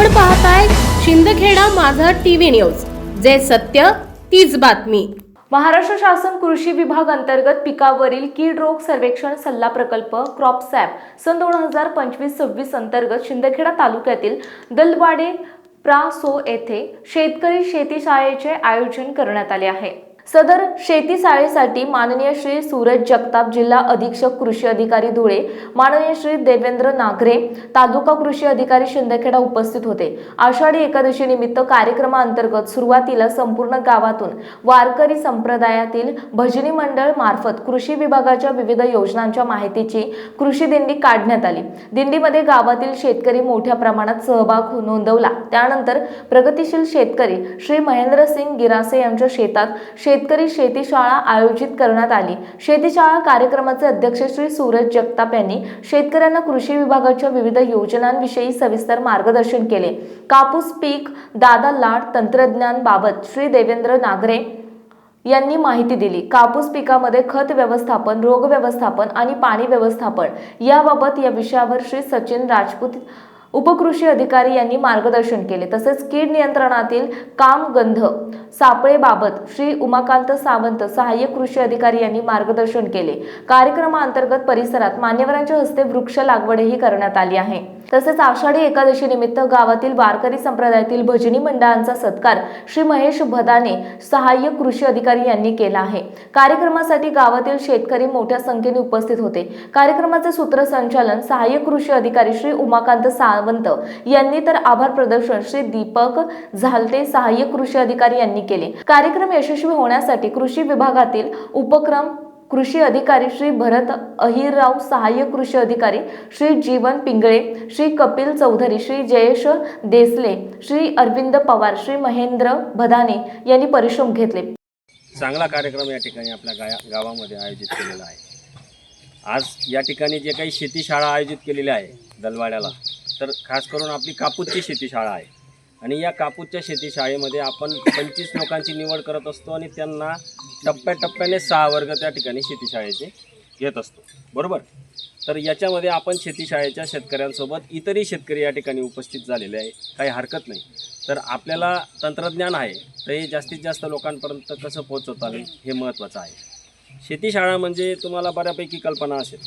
आपण पाहताय शिंदखेडा माझा टीव्ही न्यूज. जे सत्य तीच बातमी. महाराष्ट्र शासन कृषी विभाग अंतर्गत पिकावरील कीड रोग सर्वेक्षण सल्ला प्रकल्प क्रॉपसॅप सन दोन हजार पंचवीस सव्वीस अंतर्गत शिंदखेडा तालुक्यातील दलवाडे प्रासो येथे शेतकरी शेतीशाळेचे आयोजन करण्यात आले आहे. सदर शेती शाळेसाठी माननीय श्री सूरज जगताप जिल्हा अधीक्षक कृषी अधिकारी धुळे माननीय श्री देवेंद्र नागरे तालुका कृषी अधिकारी शिंदखेडा उपस्थित होते. आषाढी एकादशी निमित्त कार्यक्रमाअंतर्गत सुरुवातीला संपूर्ण गावातून वारकरी संप्रदायातील भजनी मंडळ मार्फत कृषी विभागाच्या विविध योजनांच्या माहितीची कृषी दिंडी काढण्यात आली. दिंडीमध्ये गावातील शेतकरी मोठ्या प्रमाणात सहभाग हो- नोंदवला. त्यानंतर प्रगतीशील शेतकरी श्री महेंद्रसिंग गिरासे यांच्या शेतात शेतकरी शेतीशाळा आयोजित करण्यात आली. शेतीशाळा कार्यक्रमाचे अध्यक्ष श्री सूरज जगताप यांनी शेतकऱ्यांना कृषी विभागाच्या विविध योजनांविषयी सविस्तर मार्गदर्शन केले. कापूस पीक दादा लाड तंत्रज्ञान बाबत श्री देवेंद्र नागरे यांनी माहिती दिली. कापूस पिकामध्ये खत व्यवस्थापन रोग व्यवस्थापन आणि पाणी व्यवस्थापन याबाबत या विषयावर श्री सचिन राजपूत उपकृषी अधिकारी यांनी मार्गदर्शन केले. तसेच कीड नियंत्रणातील काम गंध सापळेबाबत श्री उमाकांत सावंत सहाय्यक कृषी अधिकारी यांनी मार्गदर्शन केले. कार्यक्रमाअंतर्गत परिसरात मान्यवरांच्या हस्ते वृक्ष लागवडही करण्यात आली आहे. तसेच आषाढी एकादशी निमित्त गावातील वारकरी संप्रदायातील भजनी मंडळांचा सत्कार श्री महेश भदाने सहाय्यक कृषी अधिकारी यांनी केला आहे. कार्यक्रमासाठी गावातील शेतकरी मोठ्या संख्येने उपस्थित होते. कार्यक्रमाचे सूत्रसंचालन सहाय्यक कृषी अधिकारी श्री उमाकांत सावंत यांनी तर आभार प्रदर्शन श्री दीपक झालते सहाय्यक कृषी अधिकारी यांनी केले. कार्यक्रम यशस्वी होण्यासाठी कृषी विभागातील उपक्रम कृषी अधिकारी श्री भरत अहिरराव सहाय्यक कृषी अधिकारी श्री जीवन पिंगळे श्री कपिल चौधरी श्री जयेश देसले श्री अरविंद पवार श्री महेंद्र भदाने यांनी परिश्रम घेतले. चांगला कार्यक्रम या ठिकाणी आपल्या गाया गावामध्ये आयोजित केलेला आहे. आज या ठिकाणी जे काही शेतीशाळा आयोजित केलेली आहे दलवाड्याला तर खास करून आपली कापूसची शेतीशाळा आहे. आणि या कापूसच्या शेतीशाळेमध्ये आपण पंचवीस लोकांची निवड करत असतो आणि त्यांना टप्प्याटप्प्याने सहा वर्ग त्या ठिकाणी शेतीशाळेचे घेत असतो. बरोबर? तर याच्यामध्ये आपण शेतीशाळेच्या शेतकऱ्यांसोबत इतरही शेतकरी या ठिकाणी उपस्थित झालेले आहे. काही हरकत नाही. तर आपल्याला तंत्रज्ञान आहे. तर हे जास्तीत जास्त लोकांपर्यंत कसं पोहोचवता येईल हे महत्त्वाचं आहे. शेतीशाळा म्हणजे तुम्हाला बऱ्यापैकी कल्पना असेल.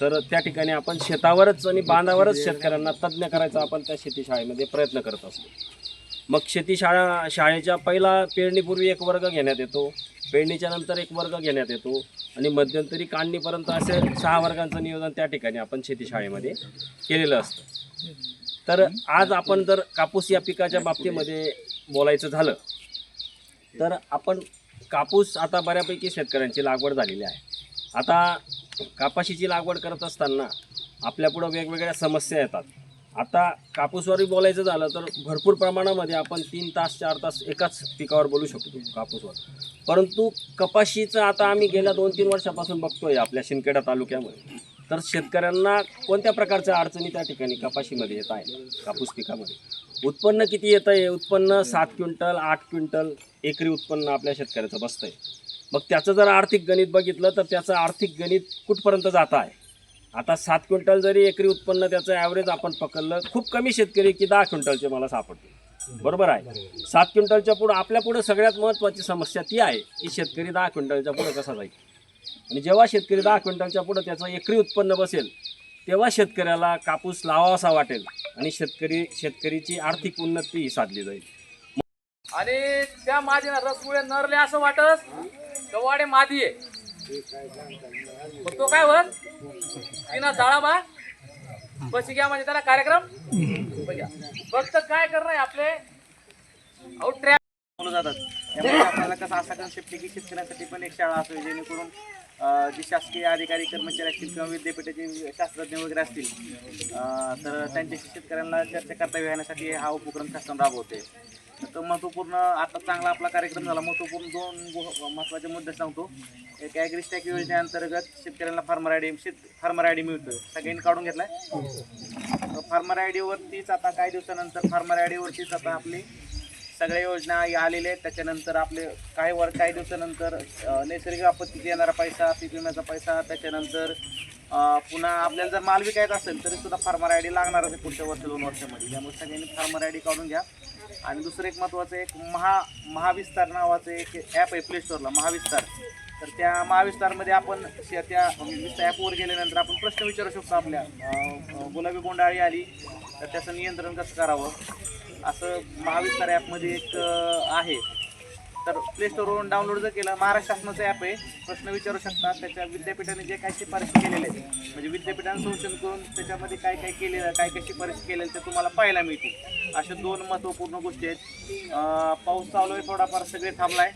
तर त्या ठिकाणी आपण शेतावरच आणि बांधावरच शेतकऱ्यांना तज्ज्ञ करायचा आपण त्या शेतीशाळेमध्ये प्रयत्न करत असतो. मग शेतीशाळा शाळेच्या पहिला पेरणीपूर्वी एक वर्ग घेण्यात येतो पेरणीच्या नंतर एक वर्ग घेण्यात येतो आणि मध्यंतरी काढणीपर्यंत असे सहा वर्गांचं नियोजन त्या ठिकाणी आपण शेतीशाळेमध्ये केलेलं असतं. तर आज आपण जर कापूस या पिकाच्या बाबतीमध्ये बोलायचं झालं तर आपण कापूस आता बऱ्यापैकी शेतकऱ्यांची लागवड झालेली आहे. आता कापाशीची लागवड करत असताना आपल्यापुढं वेगवेगळ्या समस्या येतात. आता कापूसवरही बोलायचं झालं तर भरपूर प्रमाणामध्ये आपण तीन तास चार तास एकाच पिकावर बोलू शकतो कापूसवर. परंतु कपाशीचं आता आम्ही गेल्या दोन तीन वर्षापासून बघतोय आपल्या शिंदखेडा तालुक्यामध्ये तर शेतकऱ्यांना कोणत्या प्रकारच्या अडचणी त्या ठिकाणी कपाशीमध्ये येत आहे कापूस पिकामध्ये. उत्पन्न किती येतं आहे उत्पन्न सात क्विंटल आठ क्विंटल एकरी उत्पन्न आपल्या शेतकऱ्याचं बसतं आहे मग त्याचं जर आर्थिक गणित बघितलं तर त्याचं आर्थिक गणित कुठपर्यंत जात आहे? आता सात क्विंटल जरी एकरी उत्पन्न त्याचं ॲव्हरेज आपण पकडलं खूप कमी शेतकरी की दहा क्विंटलचे मला सापडते बरोबर आहे? सात क्विंटलच्या पुढं आपल्या पुढं सगळ्यात महत्त्वाची समस्या ती आहे की शेतकरी दहा क्विंटलच्या पुढं कसा जाईल. आणि जेव्हा शेतकरी दहा क्विंटलच्या पुढं त्याचं एकरी उत्पन्न बसेल तेव्हा शेतकऱ्याला कापूस लावावासा वाटेल आणि शेतकरी शेतकरीची आर्थिक उन्नती ही साधली जाईल. आणि त्या माझे रसगुळे नरले असं वाटस गवाडे मादी आहे. तो काय होत तिना जाळा बा. बस घ्या म्हणजे त्याला कार्यक्रम. बघा. फक्त काय करणार आपले? अहो ट्रॅक जातात. त्यामुळे आपल्याला कसं असा कन्सेप्ट की शेतकऱ्यांसाठी पण एक शाळा असेल जेणेकरून जे शासकीय अधिकारी कर्मचारी असतील किंवा विद्यापीठाचे शास्त्रज्ञ वगैरे असतील तर त्यांच्याशी शेतकऱ्यांना चर्चा करता येण्यासाठी हा उपक्रम शासन राबवते तर महत्त्वपूर्ण आता चांगला आपला कार्यक्रम झाला. महत्त्वपूर्ण दोन महत्त्वाचे महत्त्वाचे मुद्दे सांगतो. एक ॲग्रिस्टॅक योजनेअंतर्गत शेतकऱ्यांना फार्मर आय डी शेत फार्मर आय डी मिळतो सगळ्यांनी काढून घेतलाय. फार्मर आय डीवरतीच आता काही दिवसानंतर फार्मर आय डीवरतीच आता आपली सगळ्या योजना आलेल्या आहेत. त्याच्यानंतर आपले काही वर काही दिवसानंतर नैसर्गिक आपत्तीत येणारा पैसा पीक विम्याचा पैसा त्याच्यानंतर पुन्हा आपल्याला जर माल विकायचा असेल तरी सुद्धा फार्मर आय डी लागणार आहे पुढच्या वर्ष दोन वर्षामध्ये. त्यामुळे सगळ्यांनी फार्मर आय डी काढून घ्या. आणि दुसरं एक महत्त्वाचं एक महा महाविस्तार नावाचं एक ॲप आहे प्ले स्टोअरला महाविस्तार. तर त्या महाविस्तारमध्ये आपण श- त्या ॲपवर गेल्यानंतर आपण प्रश्न विचारू शकतो आपल्या. गुलाबी बोंडाळी आली तर त्याचं नियंत्रण कसं करावं? असं महाविस्तार ॲपमध्ये एक आहे. तर प्ले स्टोरवरून डाउनलोड जर केलं महाराष्ट्र शासनाचं ॲप आहे प्रश्न विचारू शकता. त्याच्या विद्यापीठाने जे काही शिफारशी केलेले आहेत म्हणजे विद्यापीठाने संशोधन करून त्याच्यामध्ये काय काय केलेलं काय काय शिफारशी केलेलं ते तुम्हाला पाहायला मिळतील. अशा दोन महत्त्वपूर्ण गोष्टी आहेत. पाऊस चालू आहे थोडाफार सगळे थांबलाय.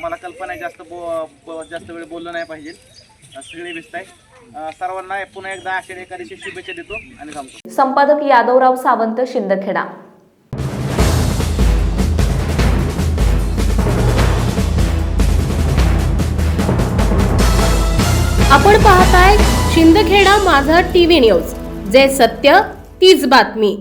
मला कल्पना आहे जास्त बो जास्त वेळ बोललं नाही पाहिजे. सगळे दिसत आहे सर्वांना पुन्हा एकदा आषाढी एखाद्याशी शुभेच्छा देतो आणि थांबतो. संपादक यादवराव सावंत शिंदखेडा. आपण पाहताय शिंदखेडा माझा टीव्ही न्यूज. जे सत्य तीच बातमी.